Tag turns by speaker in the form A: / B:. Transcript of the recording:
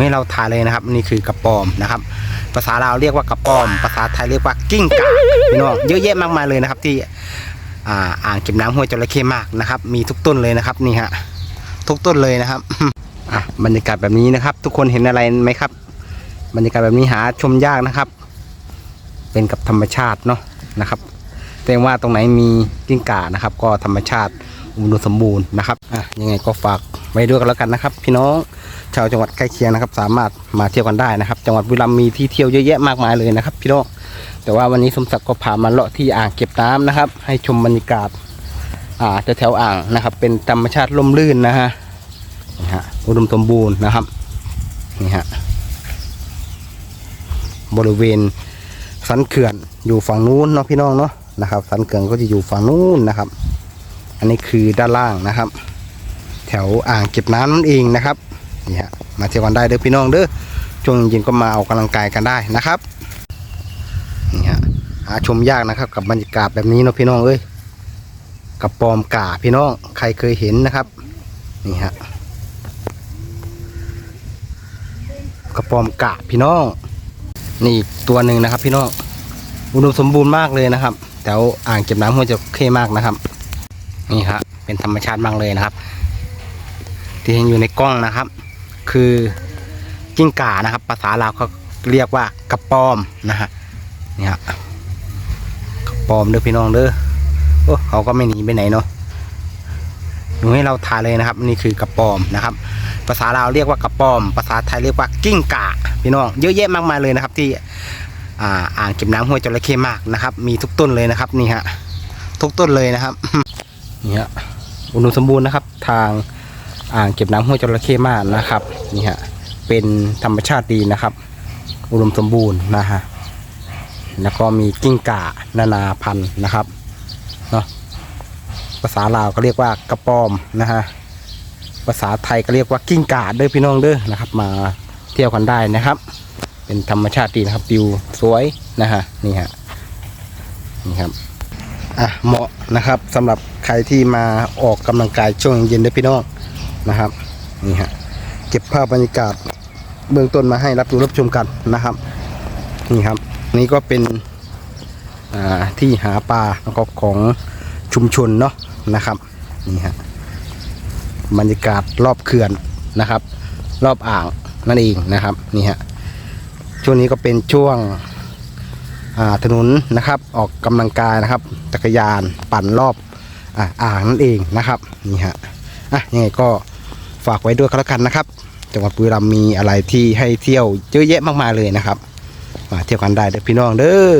A: ให้เราทายเลยนะครับ นี่คือกระปอมนะครับ ภาษาลาวเรียกว่ากระปอม ภาษาไทยเรียกว่ากิ้งก่าพี่น้องเยอะแยะมากมายเลยนะครับ ที่อ่าอ่างเก็บน้ำห้วยจระเข้มากนะครับ มีทุกต้นเลยนะครับนี่ฮะทุกต้นเลยนะครับอะบรรยากาศแบบนี้นะครับ ทุกคนเห็นอะไรไหมครับ บรรยากาศแบบนี้หาชมยากนะครับ เป็นกับธรรมชาติเนาะนะครับแต่ว่าตรงไหนมีกิ้งก่านะครับ ก็ธรรมชาติอุดมสมบูรณ์นะครับอะยังไงก็ฝากไว้ด้วยกันแล้วกันนะครับ พี่น้อง ชาวจังหวัดใกล้เคียงนะครับ สามารถมาเที่ยวกันได้นะครับ จังหวัดบุรีรัมย์มีที่เที่ยวเยอะแยะมากมายเลยนะครับ พี่น้องแต่ว่าวันนี้สมศักดิ์ก็พามาเลาะที่อ่างเก็บน้ำนะครับ ให้ชมบรรยากาศอ่าจะแถวอ่างนะครับ เป็นธรรมชาติร่มรื่นนะฮะนี่ฮะอุดมสมบูรณ์นะครับนี่ฮะบริเวณสันเขื่อนอยู่ฝั่งนู้นเนาะพี่น้องเนาะนะครับ สันเขื่อนก็จะอยู่ฝั่งนู้นนะครับ อันนี้คือด้านล่างนะครับ แถวอ่างเก็บน้ำนั่นเองนะครับ นี่ฮะมาเที่ยวกันได้เด้อพี่น้องเด้อช่วงเย็นก็มาออกกำลังกายกันได้นะครับนี่ฮะหาชมยากนะครับ กับบรรยากาศแบบนี้เนาะพี่น้องเอ้ยกับปอมกาพี่น้องใครเคยเห็นนะครับนี่ฮะกระปอมกาพี่น้องนี่ตัวหนึ่งนะครับ พี่น้องอุดมสมบูรณ์มากเลยนะครับแถวอ่างเก็บน้ำห้วยจะเข้มากนะครับ นี่ครับเป็นธรรมชาติมากเลยนะครับ ที่เห็นอยู่ในกล้องนะครับ คือกิ้งก่านะครับ ภาษาลาวเขาเรียกว่ากระปอมนะฮะนี่ฮะกระปอมเด้อพี่น้องเด้อโอ้เขาก็ไม่หนีไปไหนเนาะหนูให้เราทายเลยนะครับ นี่คือกระปอมนะครับ ภาษาลาวเรียกว่ากระปอม ภาษาไทยเรียกว่ากิ้งก่าพี่น้อง เยอะแยะมากมายเลยนะครับที่อ่าอ่างเก็บน้ำห้วยจระเข้มากนะครับ มีทุกต้นเลยนะครับนี่ฮะทุกต้นเลยนะครับนี่ฮะอุดมสมบูรณ์นะครับ ทาง อ่างเก็บน้ำห้วยจระเข้มากนะครับนี่ฮะเป็นธรรมชาติดีนะครับ อุดมสมบูรณ์นะฮะแล้วก็มีกิ้งก่านานาพันธุ์นะครับเนาะภาษาลาวก็เรียกว่ากระปอมนะฮะภาษาไทยก็เรียกว่ากิ้งก่าเด้อพี่น้องเด้อนะครับ มาเที่ยวกันได้นะครับ เป็นธรรมชาติดีนะครับวิวสวยนะฮะนี่ฮะนี่ครับอะเหมาะนะครับสำหรับใครที่มาออกกำลังกายช่วงเย็นเด้อพี่น้อง นะครับนี่ฮะเก็บภาพบรรยากาศเบื้องต้นมาให้รับดูรับชมกันนะครับนี่ครับ นี่ก็เป็นที่หาปลาแล้วก็ของชุมชนเนาะนะครับนี่ฮะบรรยากาศรอบเขื่อนนะครับ รอบอ่างนั่นเองนะครับนี่ฮะช่วงนี้ก็เป็นช่วงถนนนะครับ ออกกำลังกายนะครับ จักรยานปั่นรอบออ่างนั่นเองนะครับนี่ฮะอะยังไงก็ ฝากไว้ด้วยก็แล้วกันนะครับ จังหวัดบุรีรัมย์มีอะไรที่ให้เที่ยวเยอะแยะมากมายเลยนะครับ มาเที่ยวกันได้เด้อพี่น้องเด้อ